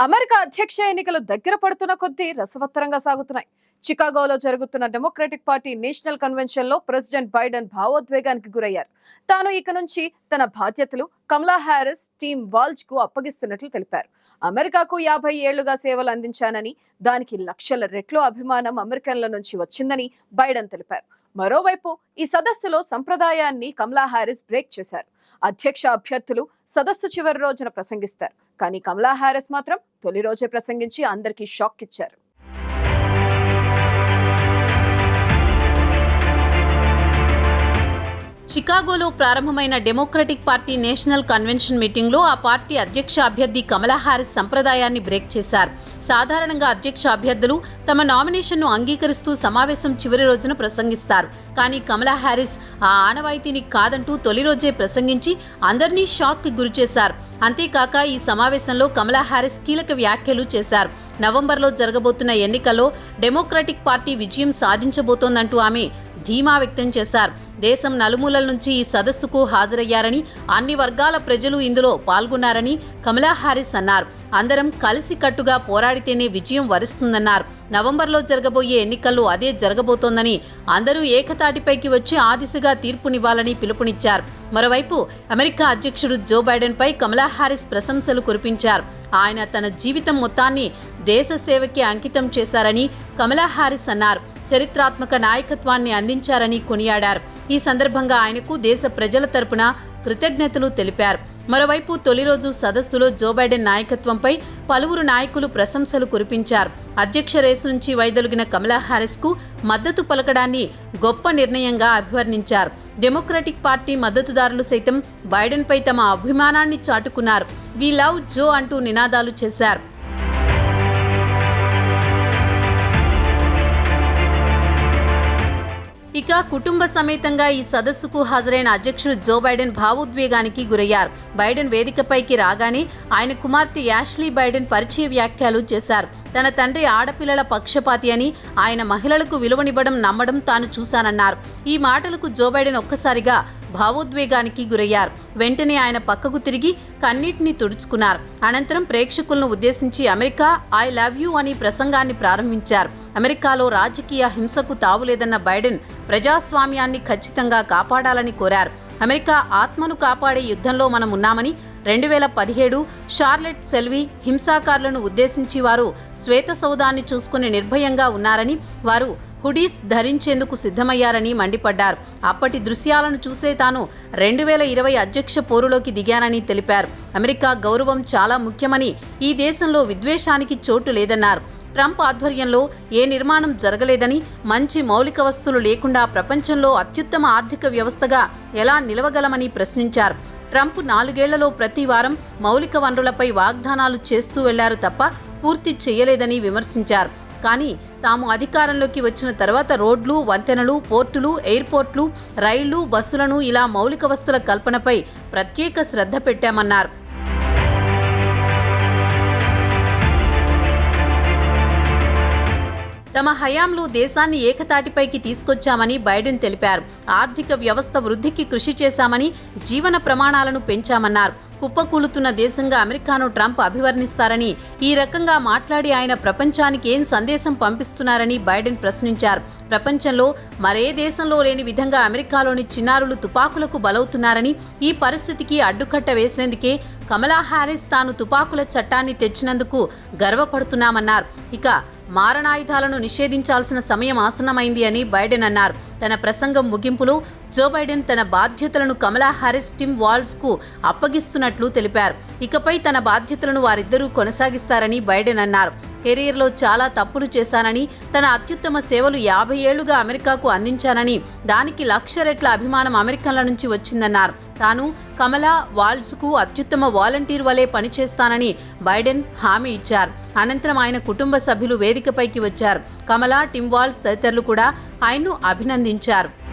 America అధ్యక్ష ఎన్నికలు దగ్గర పడుతున్న కొద్దీ రసవత్తరంగా సాగుతున్నాయి. చికాగోలో జరుగుతున్న డెమోక్రటిక్ పార్టీ నేషనల్ కన్వెన్షన్లో ప్రెసిడెంట్ బైడెన్ భావోద్వేగానికి గురయ్యారు. తాను ఇక నుంచి తన బాధ్యతలు కమలా హారిస్ టీమ్ వాల్జ్కు అప్పగిస్తున్నట్లు తెలిపారు. అమెరికాకు యాభై ఏళ్ళుగా సేవలు అందించానని దానికి లక్షల రెట్లు అభిమానం అమెరికన్ల నుంచి వచ్చిందని బైడెన్ తెలిపారు. మరోవైపు ఈ సదస్సులో సంప్రదాయాన్ని కమలా హారిస్ బ్రేక్ చేశారు. అధ్యక్ష అభ్యర్థులు సదస్సు చివరి రోజున ప్రసంగిస్తారు. కానీ కమలా హారిస్ మాత్రం తొలి రోజే ప్రసంగించి అందరికీ షాక్ ఇచ్చారు. చికాగోలో ప్రారంభమైన డెమోక్రటిక్ పార్టీ నేషనల్ కన్వెన్షన్ మీటింగ్లో ఆ పార్టీ అధ్యక్ష అభ్యర్థి కమలా హారిస్ సంప్రదాయాన్ని బ్రేక్ చేశారు. సాధారణంగా అధ్యక్ష అభ్యర్థులు తమ నామినేషన్ను అంగీకరిస్తూ సమావేశం చివరి రోజున ప్రసంగిస్తారు. కానీ కమలా హారిస్ ఆ ఆనవాయితీని కాదంటూ తొలి రోజే ప్రసంగించి అందరినీ షాక్కి గురిచేశారు అంతేకాక ఈ సమావేశంలో కమలా హారిస్ కీలక వ్యాఖ్యలు చేశారు. నవంబర్లో జరగబోతున్న ఎన్నికల్లో డెమోక్రటిక్ పార్టీ విజయం సాధించబోతోందంటూ ఆమె ధీమా వ్యక్తం చేశారు. దేశం నలుమూలల నుంచి ఈ సదస్సుకు హాజరయ్యారని అన్ని వర్గాల ప్రజలు ఇందులో పాల్గొన్నారని కమలా హారిస్ అన్నారు. అందరం కలిసికట్టుగా పోరాడితేనే విజయం వరిస్తుందన్నారు. నవంబర్లో జరగబోయే ఎన్నికల్లో అదే జరగబోతోందని అందరూ ఏకతాటిపైకి వచ్చి ఆ దిశగా తీర్పునివ్వాలని పిలుపునిచ్చారు. మరోవైపు అమెరికా అధ్యక్షుడు జో బైడెన్పై కమలా హారిస్ ప్రశంసలు కురిపించారు. ఆయన తన జీవితం మొత్తాన్ని దేశ సేవకి అంకితం చేశారని కమలా హారిస్ అన్నారు. చరిత్రాత్మక నాయకత్వాన్ని అందించారని కొనియాడారు. ఈ సందర్భంగా ఆయనకు దేశ ప్రజల తరపున కృతజ్ఞతలు తెలిపారు. మరోవైపు తొలి రోజు సదస్సులో జో బైడెన్ నాయకత్వంపై పలువురు నాయకులు ప్రశంసలు కురిపించారు. అధ్యక్ష రేసు నుంచి వైదొలిగిన కమలా హారిస్కు మద్దతు పలకడాన్ని గొప్ప నిర్ణయంగా అభివర్ణించారు. డెమోక్రటిక్ పార్టీ మద్దతుదారులు సైతం బైడెన్ పై తమ అభిమానాన్ని చాటుకున్నారు. వి లవ్ జో అంటూ నినాదాలు చేశారు. ఇక కుటుంబ సమేతంగా ఈ సదస్సుకు హాజరైన అధ్యక్షుడు జో బైడెన్ భావోద్వేగానికి గురయ్యారు. బైడెన్ వేదికపైకి రాగానే ఆయన కుమార్తె యాష్లీ బైడెన్ పరిచయ వ్యాఖ్యలు చేశారు. తన తండ్రి ఆడపిల్లల పక్షపాతి అని ఆయన మహిళలకు విలువనివ్వడం నమ్మడం తాను చూశానన్నారు. ఈ మాటలకు జో బైడెన్ ఒక్కసారిగా భావోద్వేగానికి గురయ్యారు. వెంటనే ఆయన పక్కకు తిరిగి కన్నీటిని తుడుచుకున్నారు. అనంతరం ప్రేక్షకులను ఉద్దేశించి అమెరికా ఐ లవ్ యూ అని ప్రసంగాన్ని ప్రారంభించారు. అమెరికాలో రాజకీయ హింసకు తావులేదన్న బైడెన్ ప్రజాస్వామ్యాన్ని ఖచ్చితంగా కాపాడాలని కోరారు. అమెరికా ఆత్మను కాపాడే యుద్ధంలో మనం ఉన్నామని రెండు వేల పదిహేడు షార్లెట్ సెల్వి హింసాకారులను ఉద్దేశించి వారు శ్వేత సౌదాన్ని చూసుకుని నిర్భయంగా ఉన్నారని వారు హుడీస్ ధరించేందుకు సిద్ధమయ్యారని మండిపడ్డారు. అప్పటి దృశ్యాలను చూసే తాను రెండు వేల ఇరవై అధ్యక్ష పోరులోకి దిగానని తెలిపారు. అమెరికా గౌరవం చాలా ముఖ్యమని ఈ దేశంలో విద్వేషానికి చోటు లేదన్నారు. ట్రంప్ ఆధ్వర్యంలో ఏ నిర్మాణం జరగలేదని మంచి మౌలిక వస్తువులు లేకుండా ప్రపంచంలో అత్యుత్తమ ఆర్థిక వ్యవస్థగా ఎలా నిలవగలమని ప్రశ్నించారు. ట్రంప్ నాలుగేళ్ళలో ప్రతి వారం మౌలిక వనరులపై వాగ్దానాలు చేస్తూ వెళ్ళారు తప్ప పూర్తి చేయలేదని విమర్శించారు. కానీ తాము అధికారంలోకి వచ్చిన తర్వాత రోడ్లు వంతెనలు పోర్టులు ఎయిర్పోర్ట్లు రైళ్ళు బస్సులను ఇలా మౌలిక వస్తుల కల్పనపై ప్రత్యేక శ్రద్ధ పెట్టామన్నారు. తమ హయాంలో దేశాన్ని ఏకతాటిపైకి తీసుకొచ్చామని బైడెన్ తెలిపారు. ఆర్థిక వ్యవస్థ వృద్ధికి కృషి చేశామని జీవన ప్రమాణాలను పెంచామన్నారు. కుప్పకూలుతున్న దేశంగా అమెరికాను ట్రంప్ అభివర్ణిస్తారని ఈ రకంగా మాట్లాడి ఆయన ప్రపంచానికి ఏం సందేశం పంపిస్తున్నారని బైడెన్ ప్రశ్నించారు. ప్రపంచంలో మరే దేశంలో లేని విధంగా అమెరికాలోని చిన్నారులు తుపాకులకు బలవుతున్నారని ఈ పరిస్థితికి అడ్డుకట్ట వేసేందుకే కమలా హ్యారిస్ తాను తుపాకుల చట్టాన్ని తెచ్చినందుకు గర్వపడుతున్నామన్నారు. ఇక మారణాయుధాలను నిషేధించాల్సిన సమయం ఆసన్నమైంది అని బైడెన్ అన్నారు. తన ప్రసంగం ముగింపులో జో బైడెన్ తన బాధ్యతలను కమలా హారిస్ టిమ్ వాల్స్కు అప్పగిస్తున్నట్లు తెలిపారు. ఇకపై తన బాధ్యతలను వారిద్దరూ కొనసాగిస్తారని బైడెన్ అన్నారు. కెరీర్లో చాలా తప్పులు చేశానని తన అత్యుత్తమ సేవలు యాభై ఏళ్ళుగా అమెరికాకు అందించానని దానికి లక్ష రెట్ల అభిమానం అమెరికన్ల నుంచి వచ్చిందన్నారు. తాను కమలా వాల్స్కు అత్యుత్తమ వాలంటీర్ వలె పనిచేస్తానని బైడెన్ హామీ ఇచ్చారు. అనంతరం ఆయన కుటుంబ సభ్యులు వేదికపైకి వచ్చారు. కమలా టిమ్ వాల్స్ తదితరులు కూడా ఆయన్ను అభినందించారు.